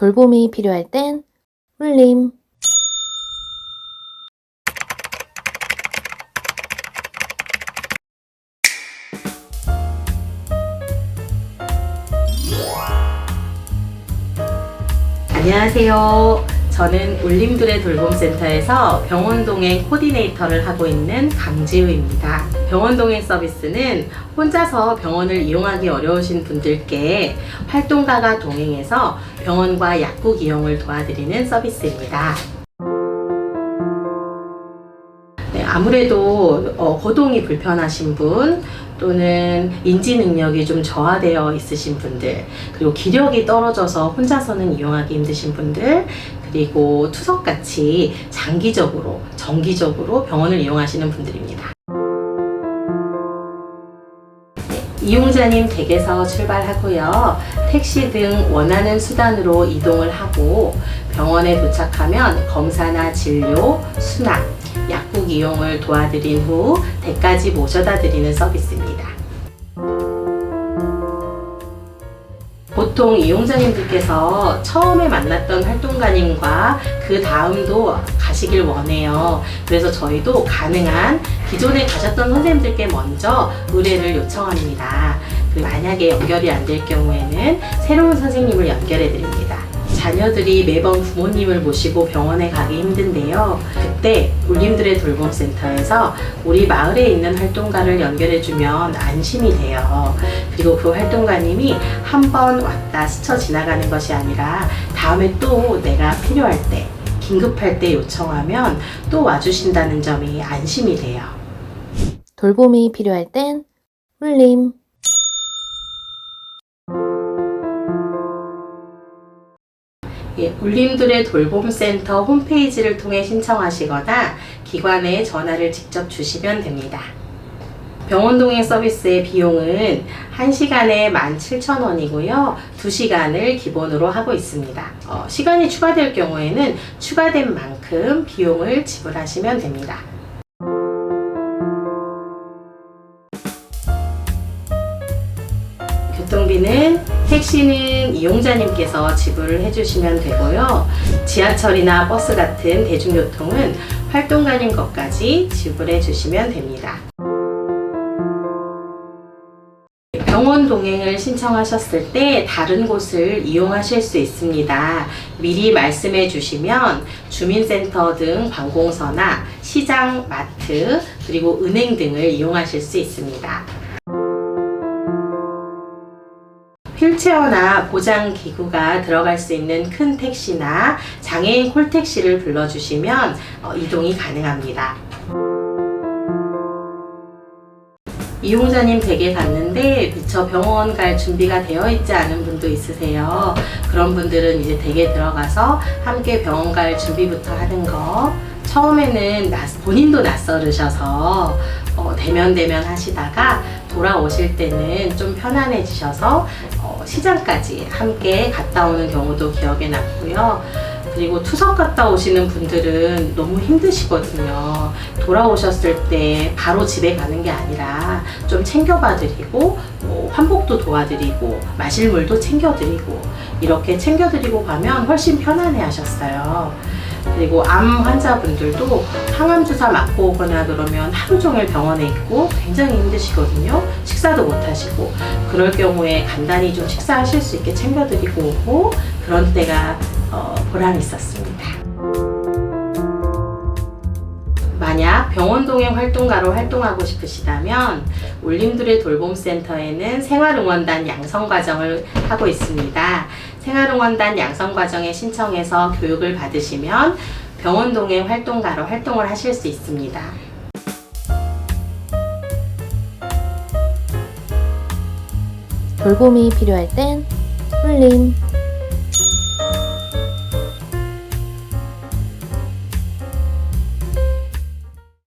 돌봄이 필요할 땐 울림. 안녕하세요. 저는 울림들의 돌봄센터에서 병원동행 코디네이터를 하고 있는 강지우입니다. 병원동행 서비스는 혼자서 병원을 이용하기 어려우신 분들께 활동가가 동행해서 병원과 약국 이용을 도와드리는 서비스입니다. 네, 아무래도 어, 거동이 불편하신 분 또는 인지 능력이 좀 저하되어 있으신 분들 그리고 기력이 떨어져서 혼자서는 이용하기 힘드신 분들 그리고 투석같이 장기적으로 정기적으로 병원을 이용하시는 분들입니다. 네, 이용자님 댁에서 출발하고요. 택시 등 원하는 수단으로 이동을 하고 병원에 도착하면 검사나 진료, 수납, 약국 이용을 도와드린 후 댁까지 모셔다 드리는 서비스입니다. 보통 이용자님들께서 처음에 만났던 활동가님과 그 다음도 가시길 원해요. 그래서 저희도 가능한 기존에 가셨던 선생님들께 먼저 의뢰를 요청합니다. 그 만약에 연결이 안 될 경우에는 새로운 선생님을 연결해 드립니다. 자녀들이 매번 부모님을 모시고 병원에 가기 힘든데요. 그때 울림들의 돌봄센터에서 우리 마을에 있는 활동가를 연결해주면 안심이 돼요. 그리고 그 활동가님이 한 번 왔다 스쳐 지나가는 것이 아니라 다음에 또 내가 필요할 때, 긴급할 때 요청하면 또 와주신다는 점이 안심이 돼요. 돌봄이 필요할 땐 울림. 예, 울림들의 돌봄센터 홈페이지를 통해 신청하시거나 기관에 전화를 직접 주시면 됩니다. 병원 동행 서비스의 비용은 1시간에 17,000원이고요. 2시간을 기본으로 하고 있습니다. 어, 시간이 추가될 경우에는 추가된 만큼 비용을 지불하시면 됩니다. 교통비는 택시는 이용자님께서 지불을 해주시면 되고요. 지하철이나 버스 같은 대중교통은 활동가님 것까지 지불해 주시면 됩니다. 병원 동행을 신청하셨을 때 다른 곳을 이용하실 수 있습니다. 미리 말씀해 주시면 주민센터 등 관공서나 시장, 마트, 그리고 은행 등을 이용하실 수 있습니다. 휠체어나 보장 기구가 들어갈 수 있는 큰 택시나 장애인 콜택시를 불러주시면 어, 이동이 가능합니다. 이용자님 댁에 갔는데 미처 병원 갈 준비가 되어 있지 않은 분도 있으세요. 그런 분들은 이제 댁에 들어가서 함께 병원 갈 준비부터 하는 거. 처음에는 낯- 본인도 낯설으셔서 어, 대면 대면 하시다가 돌아오실 때는 좀 편안해지셔서 어, 시장까지 함께 갔다 오는 경우도 기억에 남고요. 그리고 투석 갔다 오시는 분들은 너무 힘드시거든요. 돌아오셨을 때 바로 집에 가는 게 아니라 좀 챙겨봐 드리고 뭐 환복도 도와드리고 마실 물도 챙겨드리고 이렇게 챙겨드리고 가면 훨씬 편안해 하셨어요. 그리고 암 환자분들도 항암 주사 맞고 오거나 그러면 하루 종일 병원에 있고 굉장히 힘드시거든요. 식사도 못 하시고 그럴 경우에 간단히 좀 식사하실 수 있게 챙겨드리고 오고 그런 때가 어, 보람 있었습니다. 만약 병원 동행 활동가로 활동하고 싶으시다면 울림들의 돌봄센터에는 생활응원단 양성과정을 하고 있습니다. 생활응원단 양성과정에 신청해서 교육을 받으시면 병원 동행 활동가로 활동을 하실 수 있습니다. 돌봄이 필요할 땐 울림.